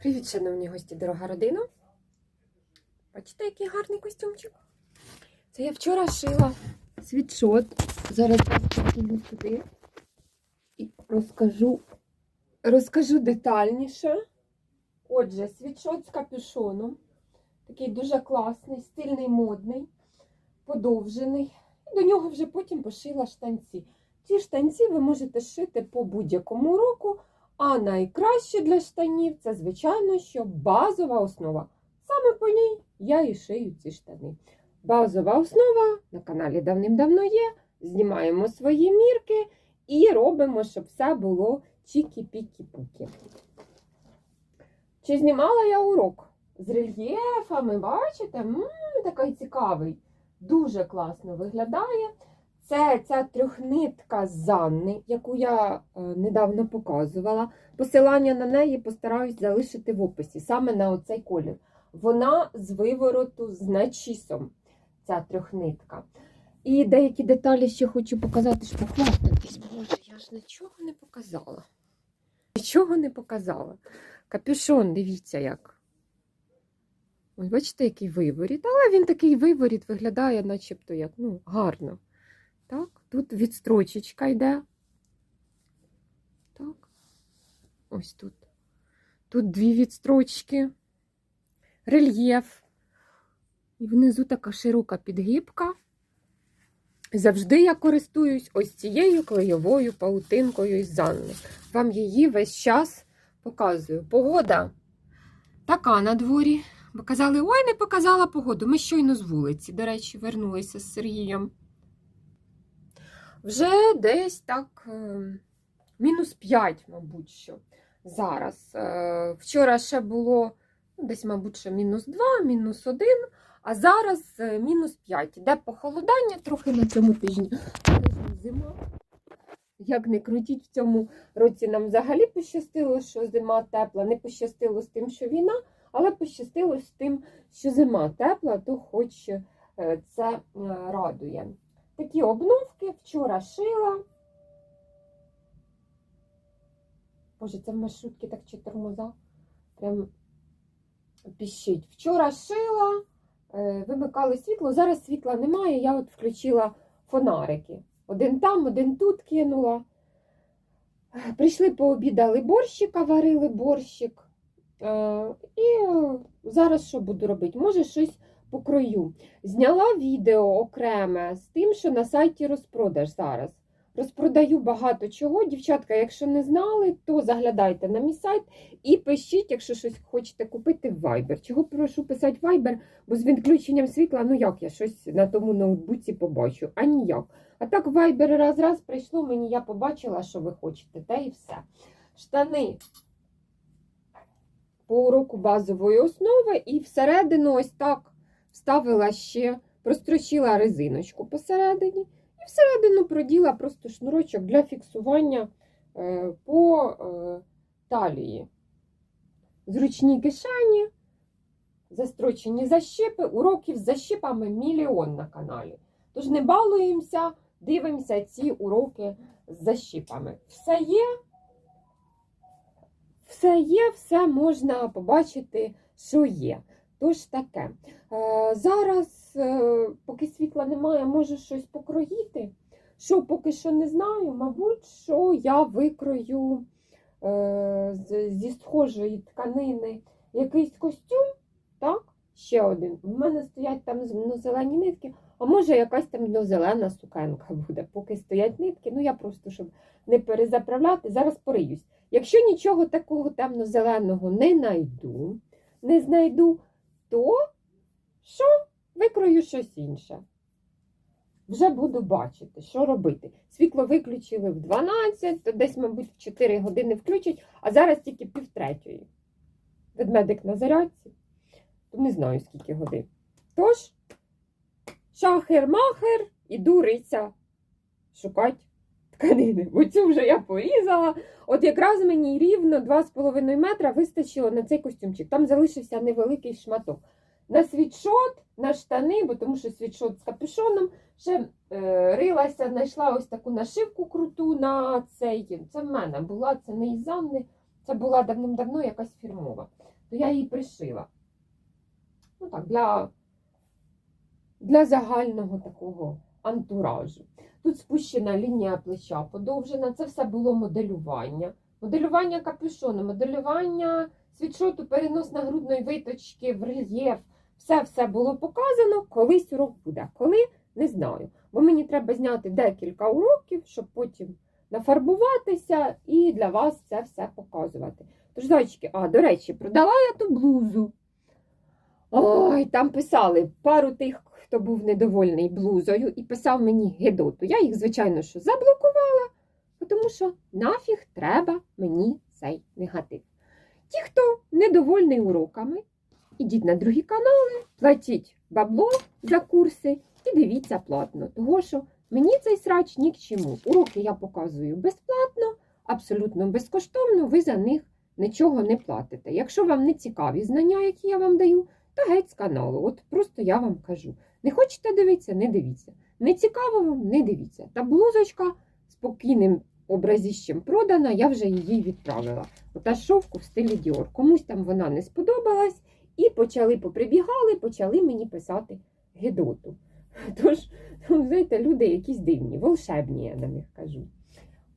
Привіт, шановні гості, дорога родина. Бачите, який гарний костюмчик. Це я вчора шила світшот. Зараз я піду туди і розкажу, розкажу детальніше. Отже, світшот з капюшоном. Такий дуже класний, стильний, модний, подовжений. І до нього вже потім пошила штанці. Ці штанці ви можете шити по будь-якому року. А найкраще для штанів це, звичайно, що базова основа. Саме по ній я і шию ці штани. Базова основа на каналі давним-давно є. Знімаємо свої мірки і робимо, щоб все було чікі-пікі-пукі. Чи знімала я урок з рельєфами? Бачите? М, такий цікавий. Дуже класно виглядає. Це ця трьохнитка з Занни, яку я е, недавно показувала. Посилання на неї постараюсь залишити в описі, саме на оцей колір. Вона з вивороту з начісом, ця трьохнитка. І деякі деталі ще хочу показати, щоб похвастатись. Боже, я ж нічого не показала. Нічого не показала. Капюшон, дивіться як. Ось бачите, який виворіт, але він такий виворіт виглядає, начебто як ну, гарно. Так, тут відстрочечка йде. Так. Ось тут. Тут дві відстрочки, рельєф. І внизу така широка підгибка. Завжди я користуюсь ось цією клейовою паутинкою із Занни. Вам її весь час показую. Погода така на дворі. Бо казали, ой, не показала погоду. Ми щойно з вулиці, до речі, вернулися з Сергієм. Вже десь так е, мінус 5, мабуть, що зараз. Е, Вчора ще було ну, десь, мабуть, ще мінус 2, мінус 1, а зараз е, мінус 5. Іде похолодання трохи на цьому тижні. Зима. Як не крутіть, в цьому році нам взагалі пощастило, що зима тепла. Не пощастило з тим, що війна, але пощастило з тим, що зима тепла, то хоч це радує. Такі обновки вчора шила. Боже, це в маршрутці так чи тормоза. Прям піщить. Вчора шила, е, вимикали світло, зараз світла немає. Я от включила фонарики. Один там, один тут кинула. Прийшли, пообідали борщика, варили борщик. Е, І зараз що буду робити? Може, щось покрою. Зняла відео окреме з тим, що на сайті розпродаж зараз. Розпродаю багато чого. Дівчатка, якщо не знали, то заглядайте на мій сайт і пишіть, якщо щось хочете купити в Viber. Чого прошу писати Viber, бо з відключенням світла, ну як я щось на тому ноутбуці побачу, а ніяк. А так Viber раз-раз прийшло мені, я побачила, що ви хочете, та і все. Штани по уроку базової основи, і всередину ось так вставила ще, прострочила резиночку посередині, і всередину проділа просто шнурочок для фіксування е, по е, талії. Зручні кишені, застрочені защіпи, уроків з защіпами мільйон на каналі. Тож не балуємося, дивимося ці уроки з защіпами. Все є, все є, все можна побачити, що є. Тож таке. Е, Зараз, е, поки світла немає, можу щось покроїти. Що поки що не знаю, мабуть, що я викрою е, зі схожої тканини якийсь костюм. Так, ще один. У мене стоять там ну, зелені нитки, а може якась там ну, зелена сукенка буде, поки стоять нитки. Ну я просто щоб не перезаправляти, зараз пориюсь. Якщо нічого такого темно-зеленого не знайду, не знайду, то що викрою щось інше. Вже буду бачити, що робити. Світло виключили в 12, то десь, мабуть, в 4 години включать, а зараз тільки півтретьої. Ведмедик на зарядці, то не знаю, скільки годин. Тож, шахер-махер, іду риця шукати тканини. Бо цю вже я порізала. От якраз мені рівно 2,5 метра вистачило на цей костюмчик. Там залишився невеликий шматок. На світшот, на штани, бо тому що світшот з капюшоном. Ще е, рилася, знайшла ось таку нашивку круту на цей. Це в мене була, це не із Анни, це була давним-давно якась фірмова. то я її пришила. Ну так, для, для загального такого антуражу. Тут спущена лінія плеча подовжена, це все було моделювання. Моделювання капюшону, моделювання світшоту, перенос нагрудної виточки в рельєф. Все все було показано, колись урок буде. Коли не знаю. Бо мені треба зняти декілька уроків, щоб потім нафарбуватися і для вас це все показувати. Тож, зайчики, а, до речі, продала я ту блузу. Ой, там писали пару тих, хто був недовольний блузою, і писав мені гидоту. Я їх, звичайно, що заблокувала, тому що нафіг треба мені цей негатив. Ті, хто недовольний уроками, ідіть на другі канали, платіть бабло за курси і дивіться платно. Того що мені цей срач ні к чому. Уроки я показую безплатно, абсолютно безкоштовно, ви за них нічого не платите. Якщо вам не цікаві знання, які я вам даю, то геть з каналу. От просто я вам кажу. Не хочете дивитися, не дивіться. Не цікаво вам, не дивіться. Та блузочка спокійним образіщем продана, я вже її відправила. Ота шовку в стилі Діор. Комусь там вона не сподобалась, і почали поприбігали, почали мені писати гедоту. Тож, ну, знаєте, люди якісь дивні, волшебні, я на них кажу.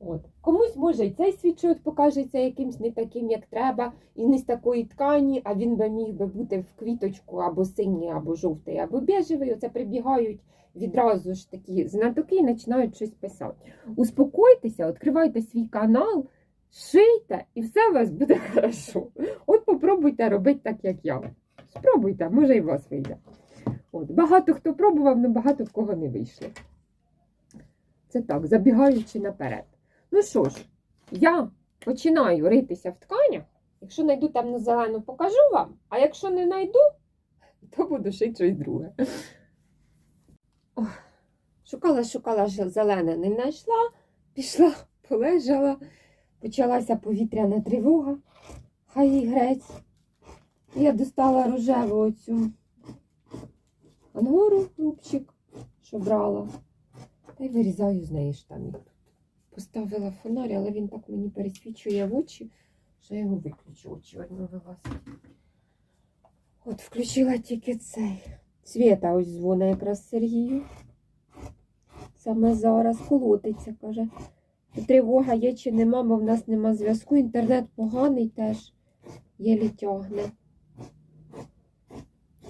От. Комусь може і цей світшот покажеться якимсь не таким, як треба, і не з такої ткані, а він би міг би бути в квіточку або синій, або жовтий, або бежевий. Оце прибігають відразу ж такі знатоки і починають щось писати. Успокойтеся, відкривайте свій канал, шийте, і все у вас буде хорошо. От попробуйте робити так, як я. Спробуйте, може і у вас вийде. От. Багато хто пробував, але багато в кого не вийшло. Це так, забігаючи наперед. Ну що ж, я починаю ритися в тканях. Якщо знайду темну зелену, покажу вам. А якщо не знайду, то буду шити щось друге. Ох, шукала, шукала зелене, не знайшла, пішла, полежала, почалася повітряна тривога. Хай їй грець. Я достала рожеву оцю ангору, рубчик, що брала. Та й вирізаю з неї штани. Поставила фонарь, але він так мені пересвічує в очі, що я його виключу, очі одно вилазить. От включила тільки цей. Свята ось дзвона якраз Сергію. Саме зараз колотиться, каже. Тривога є чи нема, бо в нас нема зв'язку. Інтернет поганий теж єлі тягне.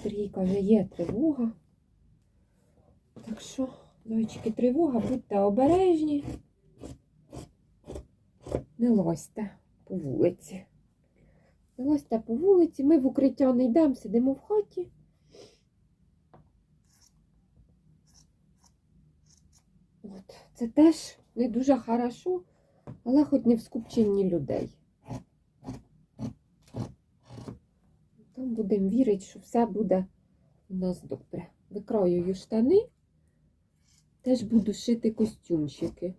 Сергій каже, є тривога. Так що, зайчики, тривога, будьте обережні. Не лазьте по вулиці. Не лазьте по вулиці. Ми в укриття не йдемо, сидимо в хаті. От. Це теж не дуже хорошо, але хоч не в скупченні людей. Там будемо вірити, що все буде у нас добре. Викроюю штани, теж буду шити костюмчики.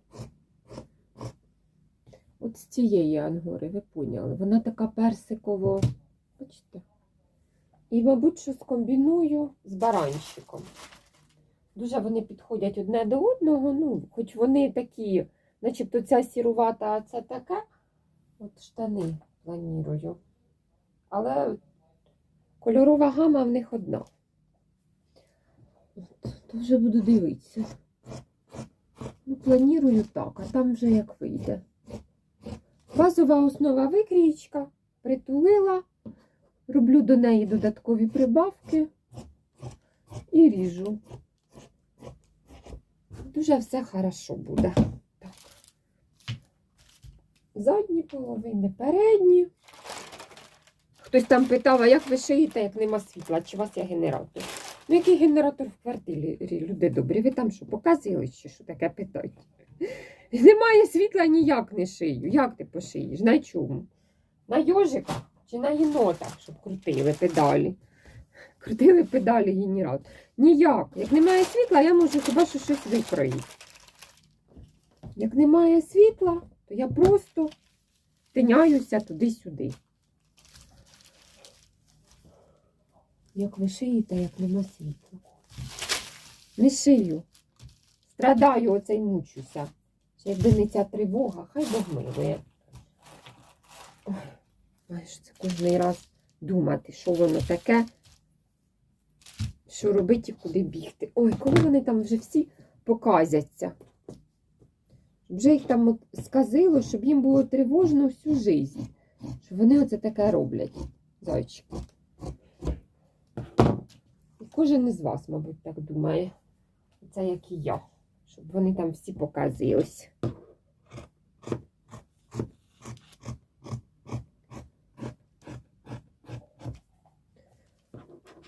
От з цієї ангори, ви поняли, вона така персиково, бачите? І, мабуть, що скомбіную з баранчиком. Дуже вони підходять одне до одного, ну, хоч вони такі, начебто ця сірувата, а це таке. От штани планую. Але кольорова гама в них одна. От, то вже буду дивитися. Ну, планую так, а там вже як вийде. Базова основа викрійка, притулила, роблю до неї додаткові прибавки і ріжу. Дуже все хорошо буде. Так. Задні половини, передні. Хтось там питав, а як ви шиєте, як нема світла, чи у вас є генератор? Ну, який генератор в квартирі, люди добрі? Ви там що, показали, чи що таке питають? Немає світла, ніяк не шию. Як ти пошиєш? На чому? На йожиках чи на єнотах, щоб крутили педалі? Крутили педалі генератор. Ніяк. Як немає світла, я можу хіба що щось викроїти. Як немає світла, то я просто тиняюся туди-сюди. Як ви шиєте, як нема світла? Не шию. Страдаю оце й мучуся. Якби не ця тривога, хай Бог милує. Знаєш, це кожний раз думати, що воно таке, що робити і куди бігти. Ой, коли вони там вже всі показяться. Вже їх там от сказило, щоб їм було тривожно всю життя. Що вони оце таке роблять, зайчики. І кожен із вас, мабуть, так думає. Це як і я. Щоб вони там всі показились.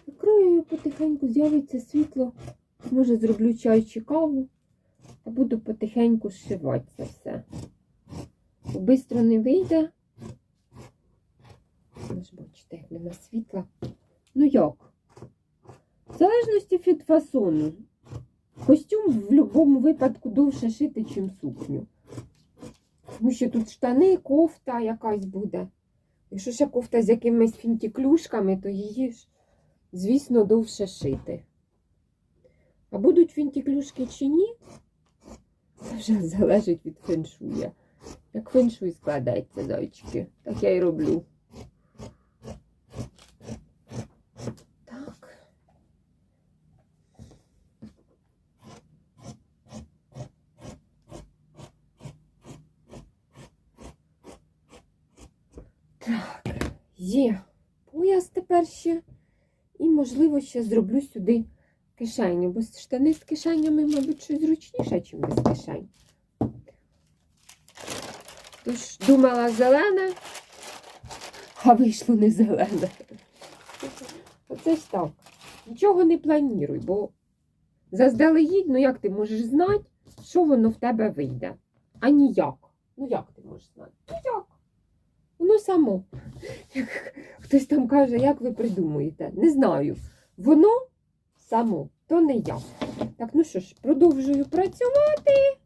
Викрою потихеньку, з'явиться світло. Може, зроблю чай чи каву. Та буду потихеньку зшивати це все. Бистро не вийде. Ви ж бачите, як нема світла. Ну як? В залежності від фасону. Костюм в будь-якому випадку довше шити, ніж сукню. Тому що тут штани, кофта якась буде. Якщо ще кофта з якимись фінтіклюшками, то її ж, звісно, довше шити. А будуть фінтіклюшки чи ні, це вже залежить від феншуя. Як феншуй складається, зайчики, так я і роблю. Так. Так, є пояс тепер ще. І, можливо, ще зроблю сюди кишеню, бо штани з кишенями, мабуть, щось зручніше, ніж без кишень. Тож думала зелене, а вийшло не зелене. Оце ж так. Нічого не плануй, бо заздалегідь, ну як ти можеш знати, що воно в тебе вийде? А ніяк. Ну як ти можеш знати? Ну як? Воно само. Як хтось там каже, як ви придумуєте? Не знаю. Воно само, то не я. Так, ну що ж, продовжую працювати.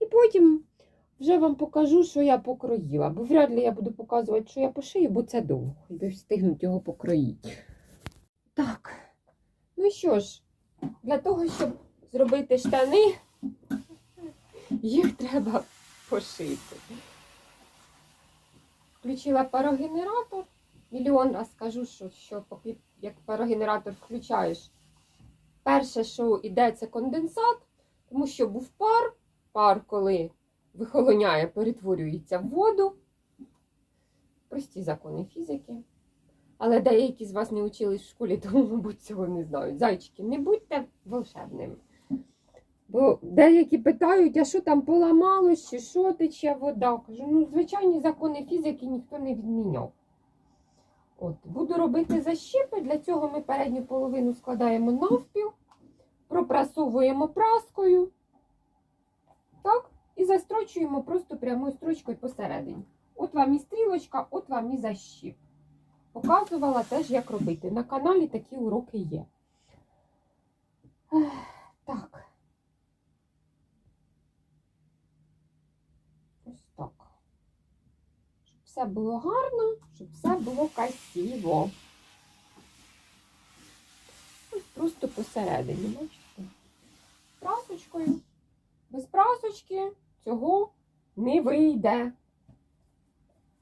І потім вже вам покажу, що я покроїла. Бо вряд ли я буду показувати, що я пошию, бо це довго. І встигнуть його покроїти. Так, ну що ж, для того, щоб зробити штани, їх треба пошити. Включила парогенератор. Мільйон раз скажу, що, що поки як парогенератор включаєш, перше, що йде, це конденсат, тому що був пар. Пар, коли вихолоняє, перетворюється в воду. Прості закони фізики. Але деякі з вас не учились в школі, тому, мабуть, цього не знають. Зайчики, не будьте волшебними. Деякі питають, а що там поламалось, чи що тече вода. Кажу, ну, звичайні закони фізики ніхто не відміняв. От, буду робити защіпи. Для цього ми передню половину складаємо навпіл, пропрасовуємо праскою. Так, і застрочуємо просто прямою строчкою посередині. От вам і стрілочка, от вам і защіп. Показувала теж, як робити. На каналі такі уроки є. Так. Ось так. Щоб все було гарно, щоб все було красиво. Просто посередині, бачите? Прасочкою. Без прасочки цього не вийде.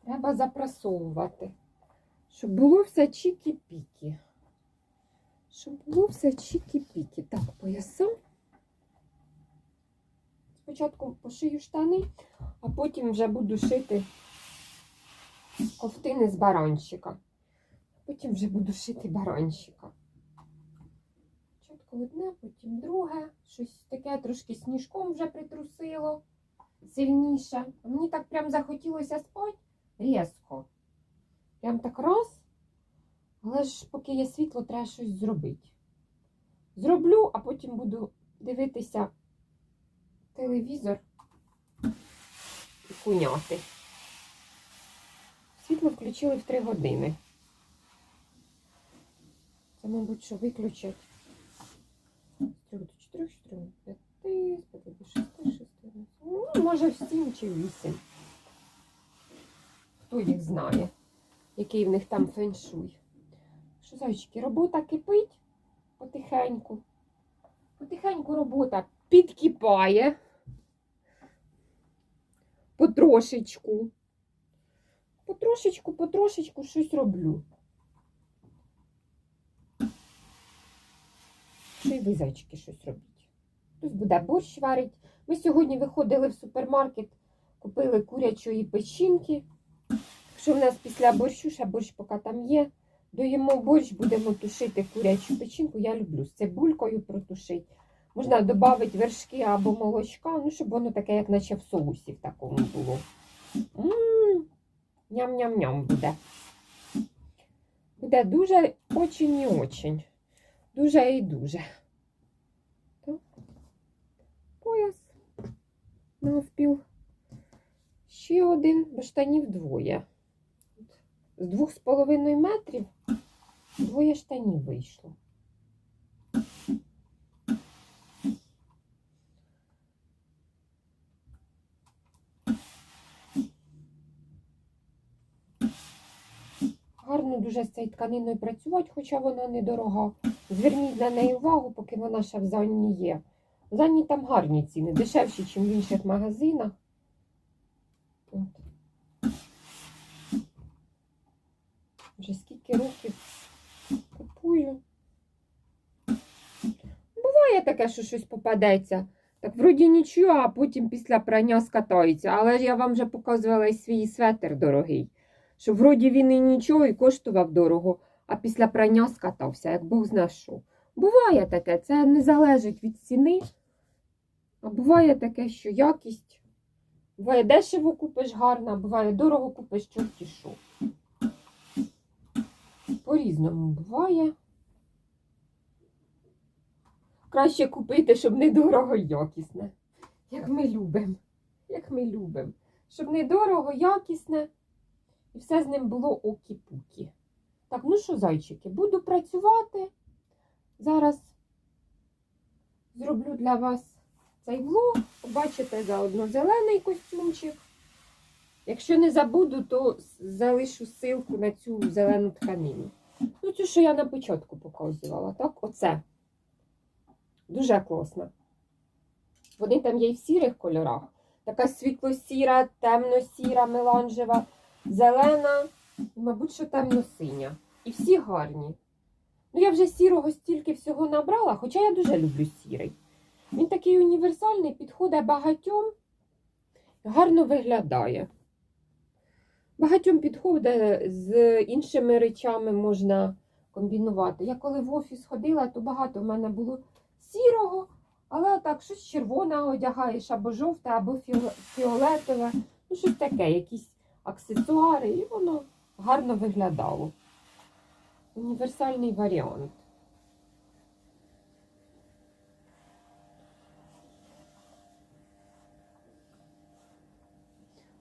Треба запрасовувати. Щоб було все чікі-пікі. Щоб було все чікі-пікі. Так, пояса. Спочатку пошию штани, а потім вже буду шити ковтини з баранчика. Потім вже буду шити баранчика. Спочатку одне, потім друге. Щось таке трошки сніжком вже притрусило сильніше. Мені так прям захотілося спати різко. Прям так раз. Але ж поки є світло, треба щось зробити. Зроблю, а потім буду дивитися телевізор і куняти. Світло включили в 3 години. Це, мабуть, що виключать з 3 до 4, 4 до 5, з 5 до 6, 6, ну, може в 7 чи 8. Хто їх знає, який в них там феншуй. Що, зайчики, робота кипить потихеньку. Потихеньку робота підкипає. Потрошечку потрошечку, потрошечку щось роблю. Ще й ви зайчики щось робіть. Хтось буде борщ варить. Ми сьогодні виходили в супермаркет, купили курячої печінки. Якщо в нас після борщу, ще борщ поки там є, доїмо борщ, будемо тушити курячу печінку. Я люблю з цибулькою протушити. Можна додати вершки або молочка, ну, щоб воно таке, як наче в соусі в такому було. Ммм! Ням-ням-ням буде. Буде дуже очень і очень. Дуже і дуже. Так. Пояс. Навпіл. Ще один, бо штанів двоє. З двох з половиною метрів двоє штанів вийшло. Гарно дуже з цією тканиною працювати, хоча вона недорога. Зверніть на неї увагу, поки вона ще в Занні є. В Занні там гарні ціни, дешевші, ніж в інших магазинах. От. Вже скільки років купую. Буває таке, що щось попадеться. Так вроді нічого, а потім після прання скатається. Але я вам вже показувала свій светр дорогий. Що вроді він і нічого, і коштував дорого, а після прання скатався, як Бог зна що. Буває таке, це не залежить від ціни. А буває таке, що якість. Буває дешево купиш гарно, а буває дорого купиш чорті що. По-різному буває. Краще купити, щоб недорого якісне. Як ми любимо. Як ми любимо. Щоб недорого, якісне. І все з ним було окі-пукі. Так, ну що, зайчики, буду працювати. Зараз зроблю для вас цей влог. Побачите заодно зелений костюмчик. Якщо не забуду, то залишу ссылку на цю зелену тканину. Ну, цю, що я на початку показувала, так? Оце. Дуже класно. Вони там є і в сірих кольорах. Така світло-сіра, темно-сіра, меланжева, зелена, мабуть, що темно-синя. І всі гарні. Ну, я вже сірого стільки всього набрала, хоча я дуже люблю сірий. Він такий універсальний, підходить багатьом, гарно виглядає. Багатьом підходить з іншими речами можна комбінувати. Я коли в офіс ходила, то багато в мене було сірого, але так, щось червоне одягаєш, або жовте, або фіолетове. Ну, щось таке, якісь аксесуари, і воно гарно виглядало. Універсальний варіант.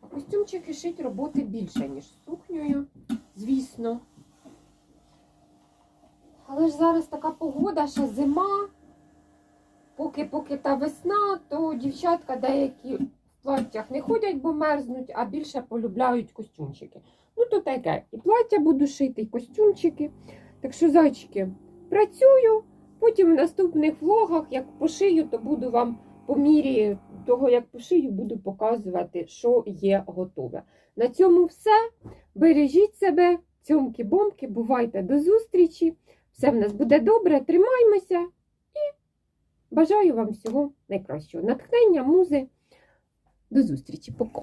Костюмчики шить роботи більше, ніж сукнею, звісно. Але ж зараз така погода, що зима. Поки поки та весна, то дівчатка деякі платтях не ходять, бо мерзнуть, а більше полюбляють костюмчики. Ну, то таке. І плаття буду шити, і костюмчики. Так що, зайчики, працюю. Потім в наступних влогах, як пошию, то буду вам по мірі того, як пошию, буду показувати, що є готове. На цьому все. Бережіть себе, цьомки-бомки, бувайте до зустрічі. Все в нас буде добре, тримаймося і бажаю вам всього найкращого. Натхнення, музи. До зустрічі. Пока.